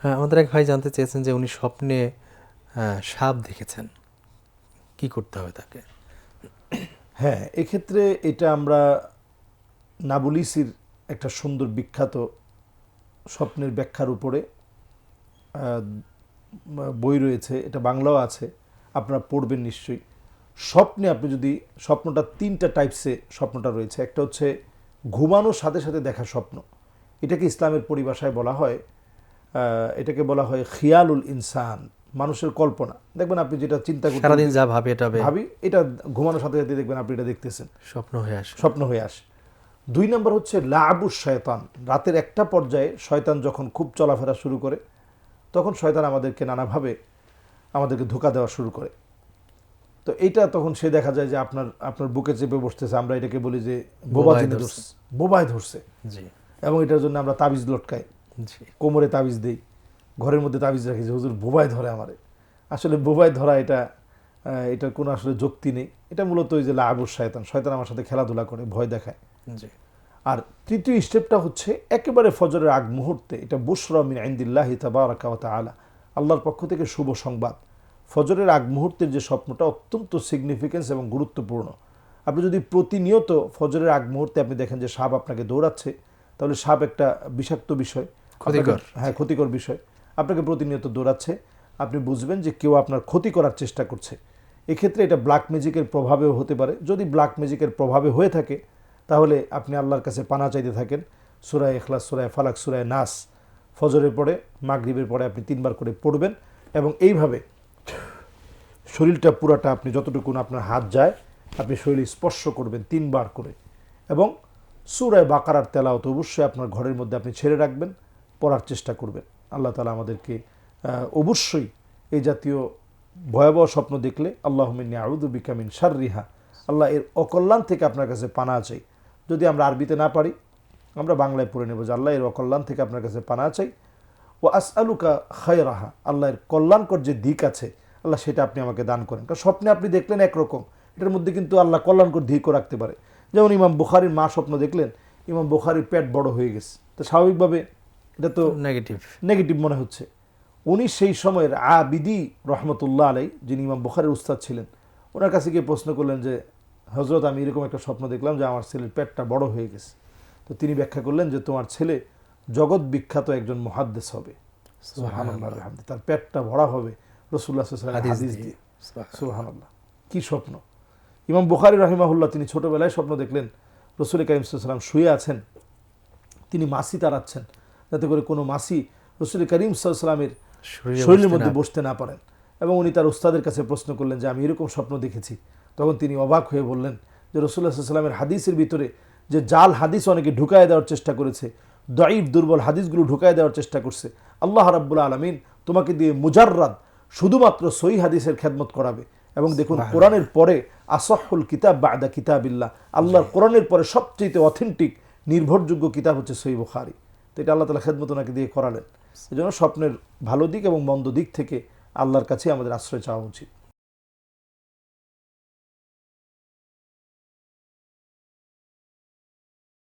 হ্যাঁ আমাদের এক ভাই জানতে চেয়েছেন যে উনি স্বপ্নে সাপ দেখেছেন। কি করতে হবে তাকে? হ্যাঁ এক্ষেত্রে এটা আমরা নাবুলিসির একটা সুন্দর বিখ্যাত স্বপ্নের ব্যাখ্যার উপরে বই রয়েছে, এটা বাংলাও আছে, আপনারা পড়বেন নিশ্চয়ই। স্বপ্নে আপনি যদি, স্বপ্নটা তিনটা টাইপসে স্বপ্নটা রয়েছে, একটা হচ্ছে ঘুমানোর সাথে সাথে দেখা স্বপ্ন। এটাকে ইসলামের পরিভাষায় বলা হয় এটাকে বলা হয় খিয়ালুল ইনসান মানুষের কল্পনা। দেখবেন আপনি যেটা চিন্তা করতে সারাদিন যা ভাবে এটা ভাবি। এটা ঘুমানোর সাথে সাথে দেখবেন আপনি এটা দেখতেছেন। স্বপ্ন হয়ে আসে। স্বপ্ন হয়ে আসে। দুই নম্বর হচ্ছে লাবু শয়তান। রাতের একটা পর্যায়ে শয়তান যখন খুব চলাফেরা শুরু করে তখন শয়তান আমাদেরকে নানাভাবে আমাদেরকে ধোকা দেওয়া শুরু করে। তো এইটা তখন সে দেখা যায় যে আপনার আপনার বুকে চেপে বসতেছে। আমরা এটাকে বলি যে বোবা বোবায় ধরছে। জি। এবং এটার জন্য আমরা তাবিজ লটকাই। কোমরে তাবিজ দেই ঘরের মধ্যে তাবিজ রাখি যে হুজুর বোবায় ধরে আমারে। আসলে বোবায় ধরা এটা এটার কোনো আসলে যুক্তি নেই। এটা মূলত ওই যে লাবুর শয়তান শয়তান আমার সাথে খেলাধুলা করে ভয় দেখায়। জি। আর তৃতীয় স্টেপটা হচ্ছে একেবারে ফজরের আগ মুহূর্তে এটা বুশরা মিন আইন্দিল্লাহি তাবারাকা ওয়া তাআলা আল্লাহর পক্ষ থেকে শুভ সংবাদ। ফজরের আগ মুহূর্তের যে স্বপ্নটা অত্যন্ত সিগনিফিকেন্স এবং গুরুত্বপূর্ণ। আপনি যদি প্রতিনিয়ত ফজরের আগ মুহূর্তে আপনি দেখেন যে সাপ আপনাকে দৌড়াচ্ছে তাহলে সাপ একটা বিষাক্ত বিষয়। ক্ষতিকর। হ্যাঁ ক্ষতিকর বিষয়। আপনাকে প্রতিনিয়ত দৌড়াচ্ছে। আপনি বুঝবেন যে কেউ আপনার ক্ষতি করার চেষ্টা করছে। এক্ষেত্রে এটা ব্ল্যাক ম্যাজিকের প্রভাবেও হতে পারে। যদি ব্ল্যাক ম্যাজিকের প্রভাবে হয়ে থাকে, তাহলে আপনি আল্লাহর কাছে পানা চাইতে থাকেন। সুরায় এখলাস সুরায় ফালাক সুরায় নাস। ফজরের পরে, মাগরিবের পরে আপনি তিনবার করে পড়বেন এবং এইভাবে শরীরটা পুরাটা আপনি যতটুকুন আপনার হাত যায়, আপনি শরীর স্পর্শ করবেন তিনবার করে। এবং সুরায় বাকারার তেলাওত অবশ্যই আপনার ঘরের মধ্যে আপনি ছেড়ে রাখবেন। পড়ার চেষ্টা করবেন। আল্লাহ তালা আমাদেরকে অবশ্যই এই জাতীয় ভয়াবহ স্বপ্ন দেখলে, আল্লাহ মিন্নি আউদু বিকামিন শাররিহা, আল্লাহ এর অকল্যাণ থেকে আপনার কাছে পানা চাই। যদি আমরা আরবিতে না পারি, আমরা বাংলায় পড়ে নেব যে আল্লাহ এর অকল্যাণ থেকে আপনার কাছে পানা চাই। ও আস আলুকা খায়রাহা আল্লাহর কল্যাণকর যে দিক আছে, আল্লাহ সেটা আপনি আমাকে দান করেন। কারণ স্বপ্নে আপনি দেখলেন একরকম, এটার মধ্যে কিন্তু আল্লাহ কল্যাণকর দিকও রাখতে পারে। যেমন ইমাম বুখারির মা স্বপ্ন দেখলেন, ইমাম বুখারির পেট বড় হয়ে গেছে। তো স্বাভাবিকভাবে এটা তো নেগেটিভ নেগেটিভ মনে হচ্ছে। উনি সেই সময়ের আবিদি রহমতুল্লাহ আলাই যিনি ইমাম বুখারের উস্তাদ ছিলেন ওনার কাছে গিয়ে প্রশ্ন করলেন যে হজরত আমি এরকম একটা স্বপ্ন দেখলাম যে আমার ছেলের পেটটা বড় হয়ে গেছে। তো তিনি ব্যাখ্যা করলেন যে তোমার ছেলে জগৎ বিখ্যাত একজন মহাদ্দেশ হবে। তার পেটটা ভরা হবে রসুল্লাহ হাদিস দিয়ে। কি স্বপ্ন? ইমাম বুখারি রহিমাহুল্লাহ তিনি ছোটবেলায় স্বপ্ন দেখলেন রসুল করিম সাল্লাম শুয়ে আছেন তিনি মাসি তাড়াচ্ছেন যাতে করে কোনো মাসি রসুল করিম সাল্লামের শরীরের মধ্যে বসতে না পারেন। এবং উনি তার উস্তাদের কাছে প্রশ্ন করলেন যে আমি এরকম স্বপ্ন দেখেছি। তখন তিনি অবাক হয়ে বললেন যে রসুল্লাহ সাল্লামের হাদিসের ভিতরে যে জাল হাদিস অনেকে ঢুকায় দেওয়ার চেষ্টা করেছে দঈফ দুর্বল হাদিসগুলো ঢুকায় দেওয়ার চেষ্টা করছে আল্লাহ রাব্বুল আলমিন তোমাকে দিয়ে মুজাররাদ শুধুমাত্র সই হাদিসের খেদমত করাবে। এবং দেখুন কোরআনের পরে আসহুল কিতাব বাদা কিতাবিল্লাহ আল্লাহর কোরআনের পরে সবচেয়ে অথেন্টিক নির্ভরযোগ্য কিতাব হচ্ছে সই বুখারি। এটা আল্লাহ তালা খেদমত ওনাকে দিয়ে করালেন। এই জন্য স্বপ্নের ভালো দিক এবং মন্দ দিক থেকে আল্লাহর কাছে আমাদের আশ্রয় চাওয়া উচিত।